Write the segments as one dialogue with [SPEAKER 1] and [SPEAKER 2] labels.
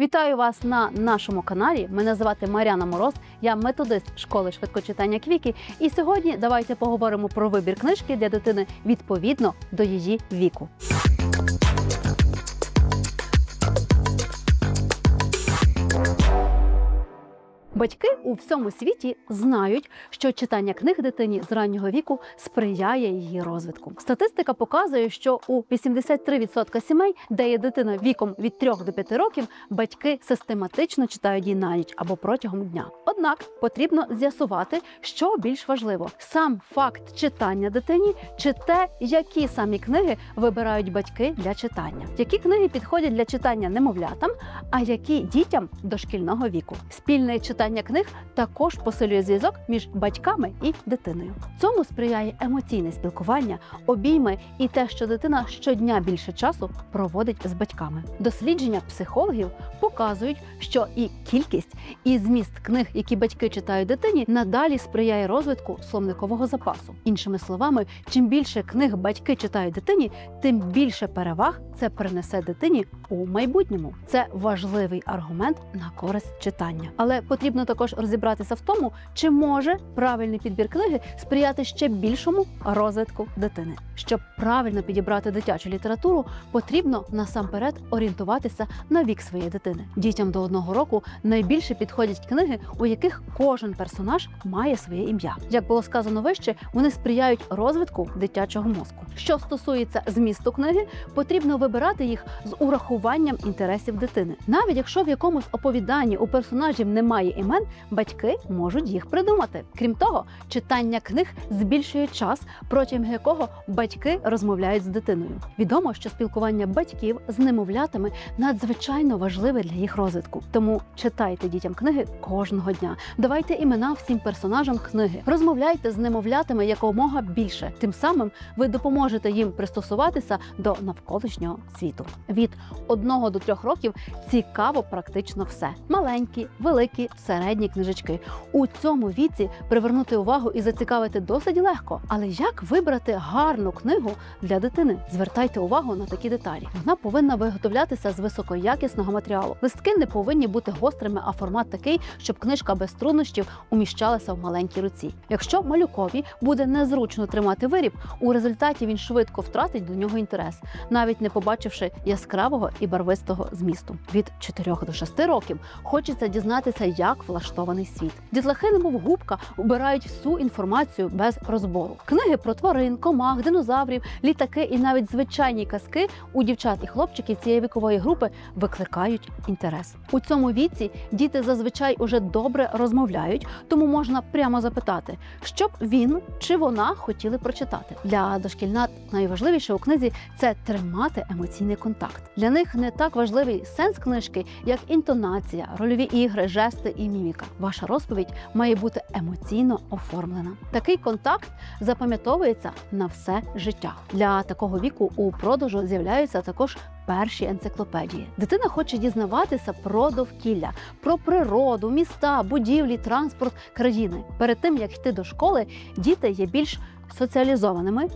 [SPEAKER 1] Вітаю вас на нашому каналі. Мене звати Маряна Мороз. Я методист школи швидкочитання Квіки. І сьогодні давайте поговоримо про вибір книжки для дитини відповідно до її віку. Батьки у всьому світі знають, що читання книг дитині з раннього віку сприяє її розвитку. Статистика показує, що у 83% сімей, де є дитина віком від 3 до 5 років, батьки систематично читають її на ніч або протягом дня. Однак потрібно з'ясувати, що більш важливо: сам факт читання дитині чи те, які самі книги вибирають батьки для читання, які книги підходять для читання немовлятам, а які дітям дошкільного віку. Спільне читання книг також посилює зв'язок між батьками і дитиною. Цьому сприяє емоційне спілкування, обійми і те, що дитина щодня більше часу проводить з батьками. Дослідження психологів показують, що і кількість, і зміст книг, які батьки читають дитині, надалі сприяє розвитку словникового запасу. Іншими словами, чим більше книг батьки читають дитині, тим більше переваг це принесе дитині у майбутньому. Це важливий аргумент на користь читання. Але потрібно також розібратися в тому, чи може правильний підбір книги сприяти ще більшому розвитку дитини. Щоб правильно підібрати дитячу літературу, потрібно насамперед орієнтуватися на вік своєї дитини. Дітям до одного року найбільше підходять книги, у яких кожен персонаж має своє ім'я. Як було сказано вище, вони сприяють розвитку дитячого мозку. Що стосується змісту книги, потрібно вибирати їх з урахуванням інтересів дитини. Навіть якщо в якомусь оповіданні у персонажів немає імен, батьки можуть їх придумати. Крім того, читання книг збільшує час, протягом якого батьки розмовляють з дитиною. Відомо, що спілкування батьків з немовлятами надзвичайно важливе для їх розвитку. Тому читайте дітям книги кожного дня. Давайте імена всім персонажам книги. Розмовляйте з немовлятами якомога більше. Тим самим ви допоможете їм пристосуватися до навколишнього світу. Від одного до трьох років цікаво практично все: маленькі, великі, середні книжечки. У цьому віці привернути увагу і зацікавити досить легко. Але як вибрати гарну книгу для дитини? Звертайте увагу на такі деталі. Вона повинна виготовлятися з високоякісного матеріалу. Листки не повинні бути гострими, а формат такий, щоб книжка без труднощів уміщалася в маленькій руці. Якщо малюкові буде незручно тримати виріб, у результаті він швидко втратить до нього інтерес, навіть не побачивши яскравого і барвистого змісту. Від 4 до 6 років хочеться дізнатися, як влаштований світ. Дітлахи, немов губка, убирають всю інформацію без розбору. Книги про тварин, комах, динозаврів, літаки і навіть звичайні казки у дівчат і хлопчиків цієї вікової групи викликають інтерес. У цьому віці діти зазвичай уже добре розмовляють, тому можна прямо запитати, що б він чи вона хотіли прочитати. Для дошкільнат найважливіше у книзі це тримати емоційний контакт. Для них не так важливий сенс книжки, як інтонація, рольові ігри, жести і міміка. Ваша розповідь має бути емоційно оформлена. Такий контакт запам'ятовується на все життя. Для такого віку у продажу з'являються також перші енциклопедії. Дитина хоче дізнаватися про довкілля, про природу, міста, будівлі, транспорт країни. Перед тим як йти до школи, діти є більш соціалізованими,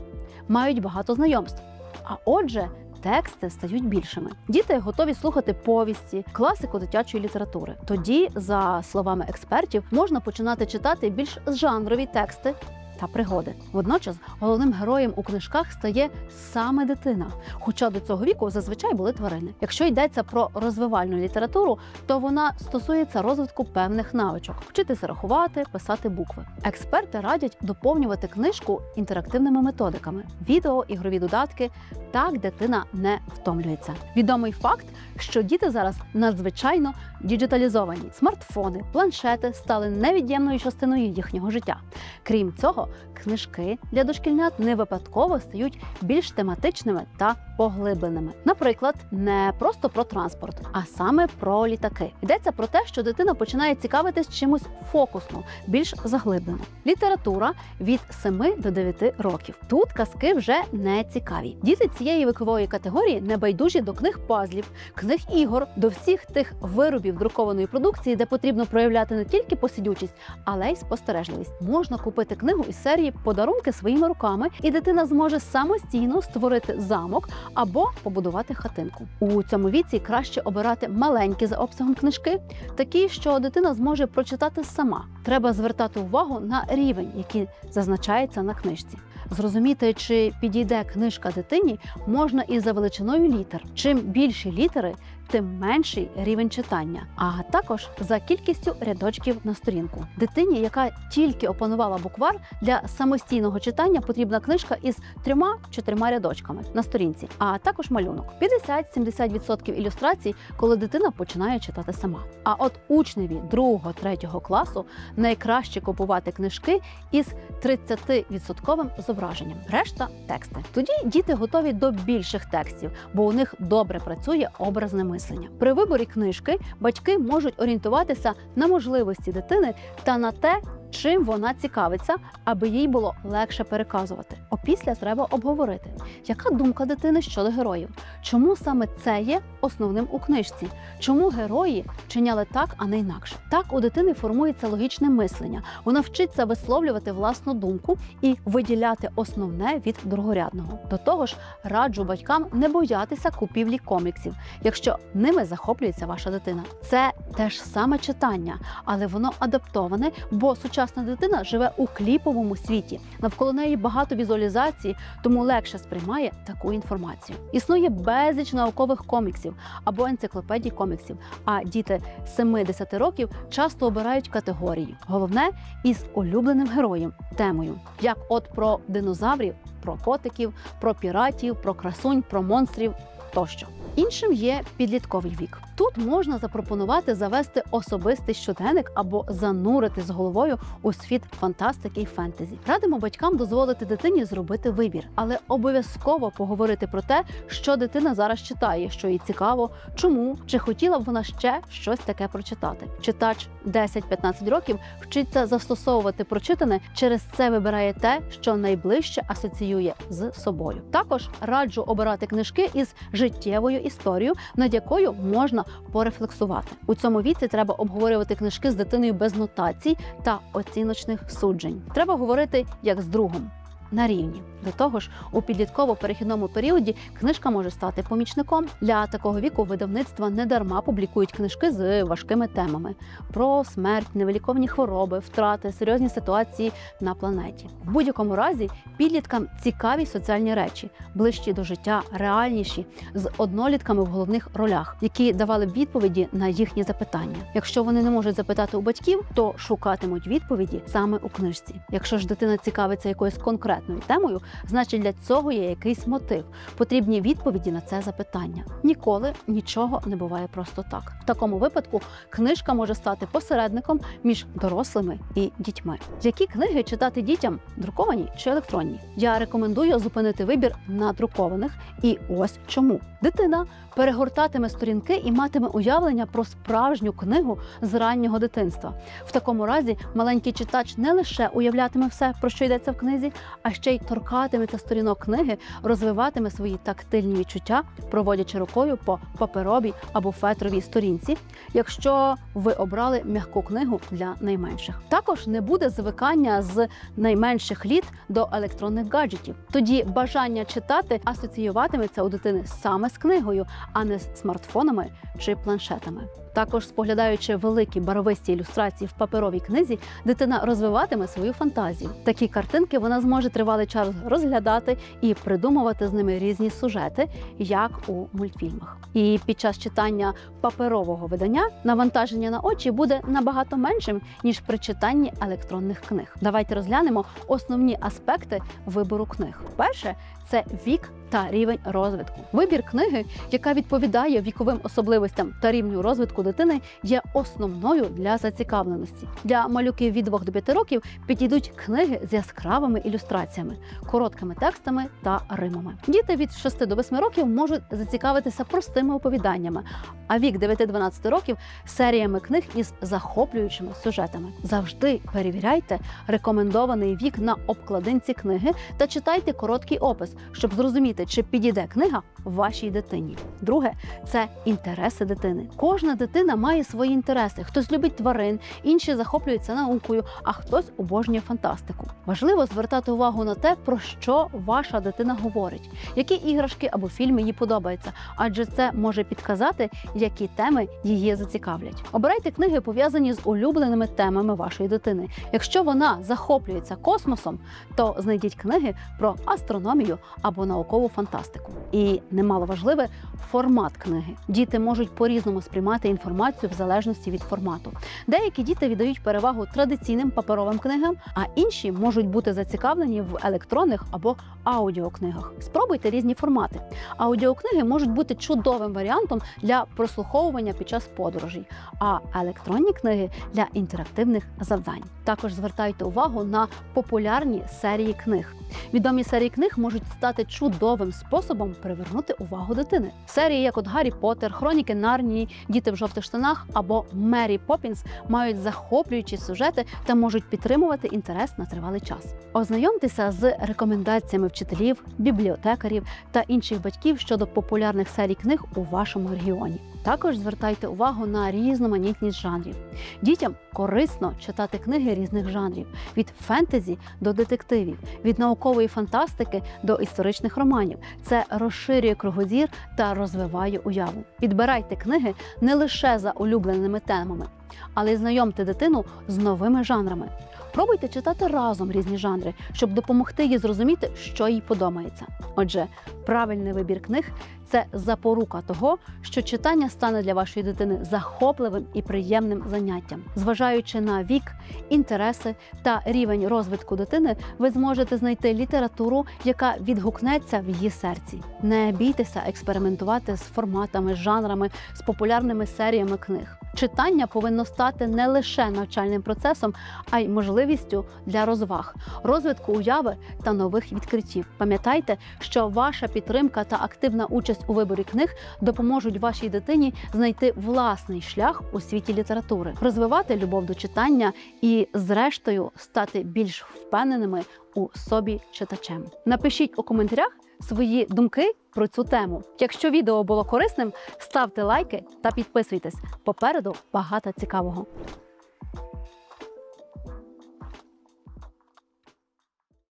[SPEAKER 1] мають багато знайомств. А отже, тексти стають більшими. Діти готові слухати повісті, класику дитячої літератури. Тоді, за словами експертів, можна починати читати більш жанрові тексти. Та пригоди. Водночас головним героєм у книжках стає саме дитина. Хоча до цього віку зазвичай були тварини. Якщо йдеться про розвивальну літературу, то вона стосується розвитку певних навичок: вчитися рахувати, писати букви. Експерти радять доповнювати книжку інтерактивними методиками: відео, ігрові додатки. Так дитина не втомлюється. Відомий факт, що діти зараз надзвичайно діджиталізовані. Смартфони, планшети стали невід'ємною частиною їхнього життя. Крім цього, книжки для дошкільнят не випадково стають більш тематичними та поглибленими. Наприклад, не просто про транспорт, а саме про літаки. Йдеться про те, що дитина починає цікавитись чимось фокусно, більш заглиблено. Література від 7 до 9 років. Тут казки вже не цікаві. Діти цієї вікової категорії не байдужі до книг пазлів, книг ігор, до всіх тих виробів друкованої продукції, де потрібно проявляти не тільки посидючість, але й спостережливість. Можна купити книгу із із серії подарунки своїми руками, і дитина зможе самостійно створити замок або побудувати хатинку. У цьому віці краще обирати маленькі за обсягом книжки, такі, що дитина зможе прочитати сама. Треба звертати увагу на рівень, який зазначається на книжці. Зрозуміти, чи підійде книжка дитині, можна і за величиною літер. Чим більші літери, тим менший рівень читання, а також за кількістю рядочків на сторінку. Дитині, яка тільки опанувала буквар, для самостійного читання потрібна книжка із трьома-чотирма рядочками на сторінці, а також малюнок. 50-70% ілюстрацій, коли дитина починає читати сама. А от учневі 2-3 класу найкраще купувати книжки із 30% зображенням. Решта тексти. Тоді діти готові до більших текстів, бо у них добре працює образне. При виборі книжки батьки можуть орієнтуватися на можливості дитини та на те, чим вона цікавиться, аби їй було легше переказувати. Опісля треба обговорити, яка думка дитини щодо героїв, чому саме це є основним у книжці, чому герої вчиняли так, а не інакше. Так у дитини формується логічне мислення. Вона вчиться висловлювати власну думку і виділяти основне від другорядного. До того ж, раджу батькам не боятися купівлі коміксів, якщо ними захоплюється ваша дитина. Це теж саме читання, але воно адаптоване, бо сучасна дитина живе у кліповому світі. Навколо неї багато візуалізації, тому легше сприймає таку інформацію. Існує безліч наукових коміксів або енциклопедій коміксів. А діти 7-10 років часто обирають категорії. Головне із улюбленим героєм, темою, як от про динозаврів, про котиків, про піратів, про красунь, про монстрів тощо. Іншим є підлітковий вік. Тут можна запропонувати завести особистий щоденник або занурити з головою у світ фантастики і фентезі. Радимо батькам дозволити дитині зробити вибір, але обов'язково поговорити про те, що дитина зараз читає, що їй цікаво, чому чи хотіла б вона ще щось таке прочитати. Читач 10-15 років вчиться застосовувати прочитане, через це вибирає те, що найближче асоціює з собою. Також раджу обирати книжки із життєвою історією, над якою можна порефлексувати. У цьому віці треба обговорювати книжки з дитиною без нотацій та оціночних суджень. Треба говорити як з другом. На рівні до того ж, у підлітково-перехідному періоді книжка може стати помічником. Для такого віку видавництва недарма публікують книжки з важкими темами про смерть, невиліковні хвороби, втрати, серйозні ситуації на планеті. В будь-якому разі підліткам цікаві соціальні речі, ближчі до життя, реальніші, з однолітками в головних ролях, які давали б відповіді на їхні запитання. Якщо вони не можуть запитати у батьків, то шукатимуть відповіді саме у книжці. Якщо ж дитина цікавиться якоюсь конкретною темою, значить для цього є якийсь мотив. Потрібні відповіді на це запитання. Ніколи нічого не буває просто так. В такому випадку книжка може стати посередником між дорослими і дітьми. Які книги читати дітям друковані чи електронні? Я рекомендую зупинити вибір на друкованих, і ось чому дитина перегортатиме сторінки і матиме уявлення про справжню книгу з раннього дитинства. В такому разі маленький читач не лише уявлятиме все, про що йдеться в книзі, а ще й торкатиметься сторінок книги, розвиватиме свої тактильні відчуття, проводячи рукою по паперовій або фетровій сторінці, якщо ви обрали м'яку книгу для найменших. Також не буде звикання з найменших літ до електронних гаджетів. Тоді бажання читати асоціюватиметься у дитини саме з книгою, а не з смартфонами чи планшетами. Також споглядаючи великі барвисті ілюстрації в паперовій книзі, дитина розвиватиме свою фантазію. Такі картинки вона зможе тривалий час розглядати і придумувати з ними різні сюжети, як у мультфільмах. І під час читання паперового видання навантаження на очі буде набагато меншим ніж при читанні електронних книг. Давайте розглянемо основні аспекти вибору книг. Перше це вік та рівень розвитку. Вибір книги, яка відповідає віковим особливостям та рівню розвитку дитини, є основною для зацікавленості. Для малюків від 2 до 5 років підійдуть книги з яскравими ілюстраціями, короткими текстами та римами. Діти від 6 до 8 років можуть зацікавитися простими оповіданнями, а вік 9-12 років серіями книг із захоплюючими сюжетами. Завжди перевіряйте рекомендований вік на обкладинці книги та читайте короткий опис, щоб зрозуміти, чи підійде книга вашій дитині. Друге це інтереси дитини. Кожна дитина має свої інтереси. Хтось любить тварин, інші захоплюються наукою, а хтось обожнює фантастику. Важливо звертати увагу на те, про що ваша дитина говорить, які іграшки або фільми їй подобаються, адже це може підказати, які теми її зацікавлять. Обирайте книги, пов'язані з улюбленими темами вашої дитини. Якщо вона захоплюється космосом, то знайдіть книги про астрономію або наукову фантастику. І немало важливе формат книги. Діти можуть по-різному сприймати інформацію в залежності від формату. Деякі діти віддають перевагу традиційним паперовим книгам, а інші можуть бути зацікавлені в електронних або аудіокнигах. Спробуйте різні формати. Аудіокниги можуть бути чудовим варіантом для прослуховування під час подорожей, а електронні книги для інтерактивних завдань. Також звертайте увагу на популярні серії книг. Відомі серії книг можуть стати чудовим способом привернути увагу дитини. Серії, як от Гаррі Поттер, Хроніки Нарнії, Діти в жовтих штанах або Мері Поппінс мають захоплюючі сюжети та можуть підтримувати інтерес на тривалий час. Ознайомтеся з рекомендаціями вчителів, бібліотекарів та інших батьків щодо популярних серій книг у вашому регіоні. Також звертайте увагу на різноманітність жанрів. Дітям корисно читати книги різних жанрів: від фентезі до детективів, від наукової фантастики до історичних романів. Це розширює кругозір та розвиває уяву. Підбирайте книги не лише за улюбленими темами, але й знайомте дитину з новими жанрами. Пробуйте читати разом різні жанри, щоб допомогти їй зрозуміти, що їй подобається. Отже, правильний вибір книг це запорука того, що читання стане для вашої дитини захопливим і приємним заняттям. Зважаючи на вік, інтереси та рівень розвитку дитини, ви зможете знайти літературу, яка відгукнеться в її серці. Не бійтеся експериментувати з форматами, жанрами, з популярними серіями книг. Читання повинно стати не лише навчальним процесом, а й можливістю для розваг, розвитку уяви та нових відкриттів. Пам'ятайте, що ваша підтримка та активна участь у виборі книг допоможуть вашій дитині знайти власний шлях у світі літератури, розвивати любов до читання і, зрештою, стати більш впевненими у собі читачем. Напишіть у коментарях свої думки про цю тему. Якщо відео було корисним, ставте лайки та підписуйтесь. Попереду багато цікавого.